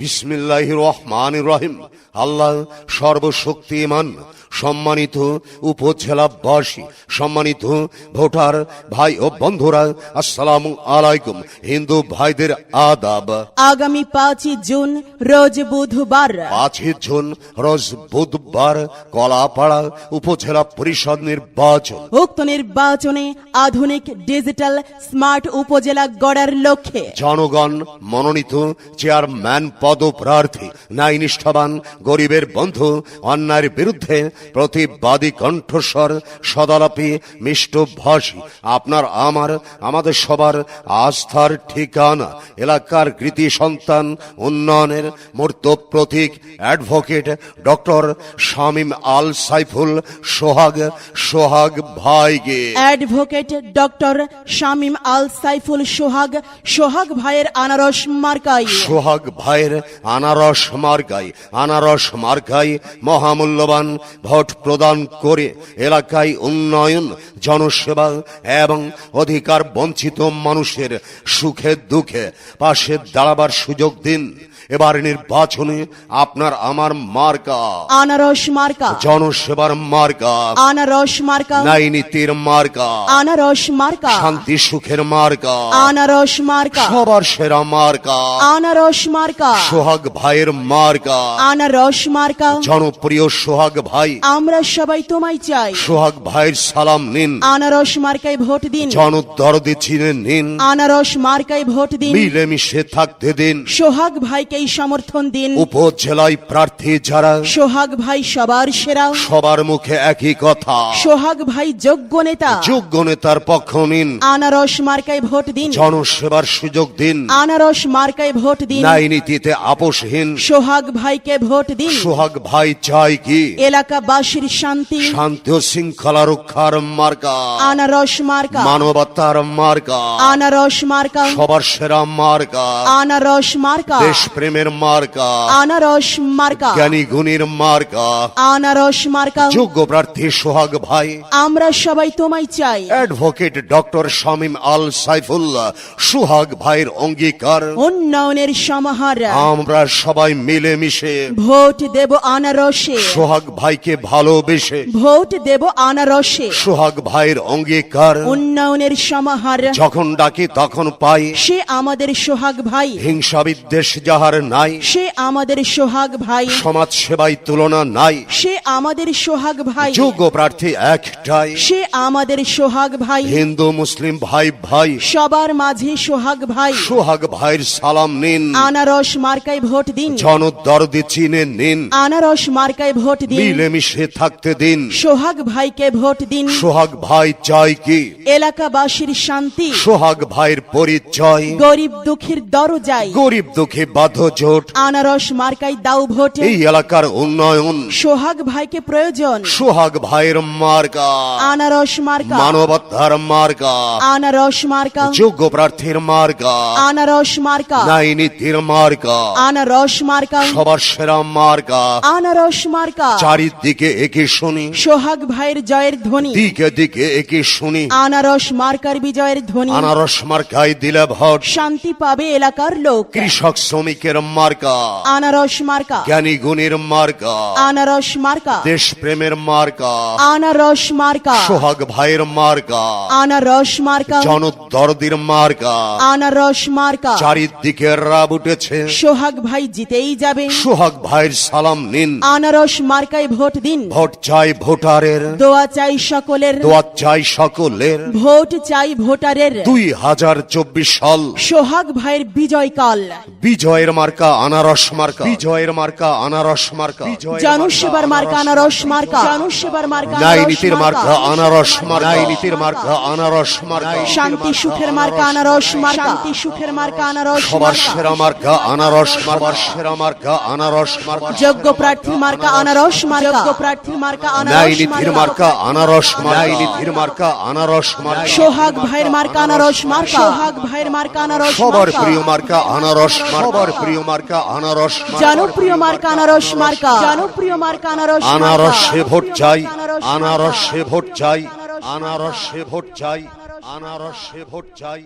বিসমিল্লাহ রহমান রহিম। আল্লাহ সর্বশক্তিমান সম্মানিত উপজেলাবাসী সম্মানিত ভোটার ভাই ও বন্ধুরা আসসালামু আলাইকুম। হিন্দু ভাইদের আদাব। আগামী পাঁচই জুন রোজ বুধবার। পাঁচই জুন রোজ বুধবার কলাপাড়া উপজেলা পরিষদ নির্বাচন। উক্ত নির্বাচনে আধুনিক ডিজিটাল স্মার্ট উপজেলা গড়ার লক্ষ্যে। জনগণ মনোনীত চেয়ারম্যান পদপ্রার্থী। ন্যায় নিষ্ঠাবান গরিবের বন্ধু অন্যায়ের বিরুদ্ধে প্রতিবাদী কণ্ঠস্বর সদালাপি মিষ্ট ভাষী আপনার আমার আমাদের সবার আস্থার ঠিকানা। এলাকার কৃতি সন্তান উন্নয়নের মূর্ত প্রতীক অ্যাডভোকেট ডক্টর শামীম আল সাইফুল সোহাগ সোহাগ ভাইগে অ্যাডভোকেট ডক্টর শামীম আল সাইফুল সোহাগ সোহাগ ভাইয়ের আনারস মার্কাই সোহাগ ভাইয়ের আনারস মার্গায় আনারস মার্কাই মহামূল্যবান ভোট প্রদান করে এলাকায় উন্নয়ন, জনসেবা এবং অধিকার বঞ্চিত মানুষের সুখে দুঃখে পাশে দাঁড়াবার সুযোগ দিন। এবার নির্বাচনে আপনার আমার মার্কা। আনারস মার্কা। জনসেবার মার্কা। আনারস মার্কা। ন্যায় নীতির মার্কা। আনারস মার্কা। শান্তি সুখের মার্কা। আনারস মার্কা। সবার সেরা মার্কা। আনারস মার্কা। সোহাগ ভাইয়ের মার্কা। আনারস মার্কা। জনপ্রিয় সোহাগ ভাই। আমরা সবাই তোমায় চাই। সোহাগ ভাইয়ের সালাম নিন। আনারস মার্কায় ভোট দিন। জনদরদি চিনে নিন। আনারস মার্কায় ভোট দিন। মিলেমিশে থাকতে দিন। সোহাগ ভাইকেই সমর্থন দিন। উপজেলায় প্রার্থী যারা সোহাগ ভাই সবার সেরা। সবার মুখে একই কথা। সোহাগ ভাই যোগ্য নেতা। যোগ্য নেতার পক্ষ নিন। আনারস মার্কায় ভোট দিন। জনসেবার সুযোগ দিন। আনারস মার্কায় ভোট দিন। ন্যায় নীতিতে আপোষহীন। সোহাগ ভাইকে ভোট দিন। সোহাগ ভাই চাই কি? এলাকাবাসীর শান্তি। শান্তি ও শৃঙ্খলা রক্ষার মার্কা। আনারস মার্কা। মানবতার মার্কা। আনারস মার্কা। সবার সেরা মার্কা। আনারস মার্কা। দেশ প্রেমের মার্কা। আনারস মার্কা। জ্ঞানী গুণীর মার্কা। আনারস মার্কা। যোগ্য প্রার্থী সোহাগ ভাই। আমরা সবাই তোমায় চাই। অ্যাডভোকেট ডক্টর শামীম আল সাইফুল্লাহ সোহাগ ভাইয়ের অঙ্গীকার। উন্নয়নের সমাহার। আমরা সবাই মিলেমিশে। ভোট দেব আনারসে। সোহাগ ভাইকে ভালোবেসে। ভোট দেব আনারসে। সোহাগ ভাইয়ের অঙ্গীকার। উন্নয়নের সমাহার। যখন ডাকি তখন পাই। সে আমাদের সোহাগ ভাই। হিংসা বিদ্বেষ যাহার নাই। সে আমাদের সোহাগ ভাই। সমাজ সেবায় তুলনা নাই। সে আমাদের সোহাগ ভাই। যোগ্য প্রার্থী একটাই। সে আমাদের সোহাগ ভাই। হিন্দু মুসলিম ভাই ভাই। সবার মাঝে সোহাগ ভাই। সোহাগ ভাইয়ের সালাম নিন। আনারস মার্কায় ভোট দিন। জনদরদি চিনে নিন। আনারস মার্কায় ভোট দিন। মিলেমিশে থাকতে দিন। সোহাগ ভাইকে ভোট দিন। সোহাগ ভাই চাই কি? এলাকাবাসীর শান্তি। সোহাগ ভাইয়ের পরিচয়। গরিব দুঃখীর দরজায়। গরিব দুঃখী বাধ্য জোট। আনারস মার্কায় দাও ভোট। এই এলাকার উন্নয়ন। সোহাগ ভাইকে প্রয়োজন। সোহাগ ভাইয়ের মার্কা। আনারস মার্কা। মানবতার মার্কা। আনারস মার্কা। যোগ্য প্রার্থীর মার্কা। আনারস মার্কা। নীতির মার্কা। আনারস মার্কা। সবার সেরা মার্কা। আনারস মার্কা। চারিদিকে একে শুনি। সোহাগ ভাইয়ের জয়ের ধ্বনি। দিকে দিকে একে শুনি। আনারস মার্কার বিজয়ের ধ্বনি। আনারস মার্কায় দিলে ভোট। শান্তি পাবে এলাকার লোক। কৃষক শ্রমিকের মার্কা। আনারস মার্কা। জ্ঞানী গুণীর মার্কা। আনারস মার্কা। দেশ প্রেমের মার্কা। আনারস মার্কা। সোহাগ ভাইয়ের মার্কা। আনারস মার্কা। জনদরদির মার্কা। আনারস মার্কা। চারিদিকে রাব উঠেছে। সোহাগ ভাই জিতেই যাবে। সোহাগ ভাইয়ের সালাম নিন। আনারস মার্কায় ভোট দিন। ভোট চাই ভোটারের। দোয়া চাই সকলের। দোয়া চাই সকলের। ভোট চাই ভোটারের। দুই হাজার চব্বিশ সাল। সোহাগ ভাইয়ের বিজয় কাল। বিজয়ের মার্কা আনারস মার্কা বিজয়ের মার্কা আনারস মার্কা জনসেবার মার্কা আনারস মার্কা জনসেবার মার্কা ন্যায় নীতির মার্কা আনারস মার্কা ন্যায় নীতির মার্কা আনারস মার্কা শান্তি সুখের মার্কা আনারস মার্কা শান্তি সুখের মার্কা আনারস সবার সেরা মার্কা আনারস মার্কা সেরা মার্কা আনারস মার্কা যোগ্য প্রার্থী মার্কা আনারস মার্কা যোগ্য প্রার্থী মার্কা ন্যায় আনারস নীতির মার্কা মার্কা আনারস মার্কা ন্যায় নীতির মার্কা আনারস মার্কা সোহাগ ভাইয়ের মার্কা আনারস মার্কা সোহাগ ভাইয়ের মার্কা আনারস সবার প্রিয় মার্কা আনারস সবার প্রিয় মার্কা আনারস মার্কা। জনপ্রিয় মার্কা আনারস মার্কা জনপ্রিয় মার্কা আনারস মার্কা। আনারসে ভোট চাই। আনারসে ভোট চাই আনারসে ভোট চাই আনারসে ভোট চাই